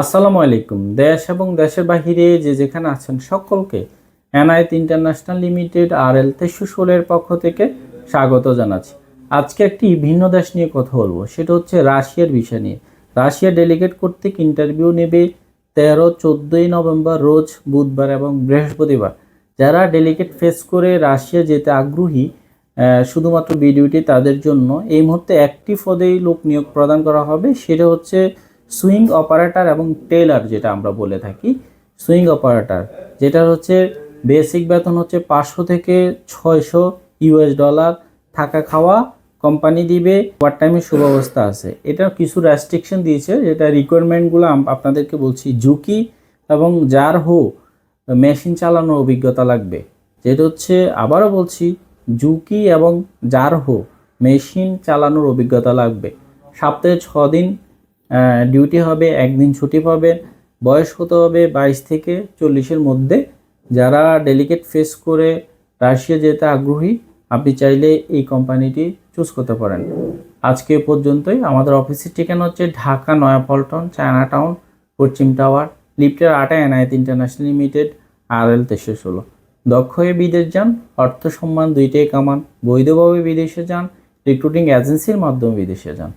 আসসালামু আলাইকুম। দেশ এবং দেশের বাহিরে যে যেখানে আছেন সকলকে এনআইত ইন্টারন্যাশনাল লিমিটেড আর এল তেইশশো ষোলের পক্ষ থেকে স্বাগত জানাচ্ছি। আজকে একটি ভিন্ন দেশ নিয়ে কথা বলব, সেটা হচ্ছে রাশিয়ার বিষয় নিয়ে। রাশিয়া ডেলিগেট কর্তৃক ইন্টারভিউ নেবে তেরো, চোদ্দোই নভেম্বর রোজ বুধবার এবং বৃহস্পতিবার। যারা ডেলিগেট ফেস করে রাশিয়া যেতে আগ্রহী শুধুমাত্র ভিডিওটি তাদের জন্য, এই মুহূর্তে একটি পদেই লোক নিয়োগ প্রদান করা হবে, সেটা হচ্ছে সুইং অপারেটর এবং টেলার যেটা আমরা বলে থাকি, সুইং অপারেটর যেটা হচ্ছে বেসিক বেতন হচ্ছে পাঁচশো থেকে ছয়শো ইউএস ডলার থাকা খাওয়া কোম্পানি দিবে ওয়ার টাইমের সুব্যবস্থা আছে। এটা কিছু রেস্ট্রিকশন দিয়েছে, যেটা রিকোয়ারমেন্টগুলো আপনাদেরকে বলছি, ঝুঁকি এবং যার হো মেশিন চালানোর অভিজ্ঞতা লাগবে। যেটা হচ্ছে, আবারও বলছি, ঝুঁকি এবং যার হো মেশিন চালানোর অভিজ্ঞতা লাগবে। সপ্তাহে ছ দিন ডিউটি হবে, একদিন ছুটি পাবেন। বয়স হতে হবে? বাইশ থেকে চল্লিশের মধ্যে। যারা ডেলিকেট ফেস করে রাশিয়া যেতে আগ্রহী, আপনি চাইলে এই কোম্পানিটি চুজ করতে পারেন। আজকে পর্যন্তই। আমাদের অফিসের ঠিকানা হচ্ছে ঢাকা নয়াপল্টন, চায়না টাউন পশ্চিম টাওয়ার লিফটের আটা এনআইত ইন্টারন্যাশনাল লিমিটেড আর এল তেইশশো ষোলো। দক্ষ হয়ে বিদেশ যান অর্থ সম্মান দুইটাই কামান। বৈধভাবে বিদেশে যান রিক্রুটিং এজেন্সির মাধ্যমে বিদেশে যান।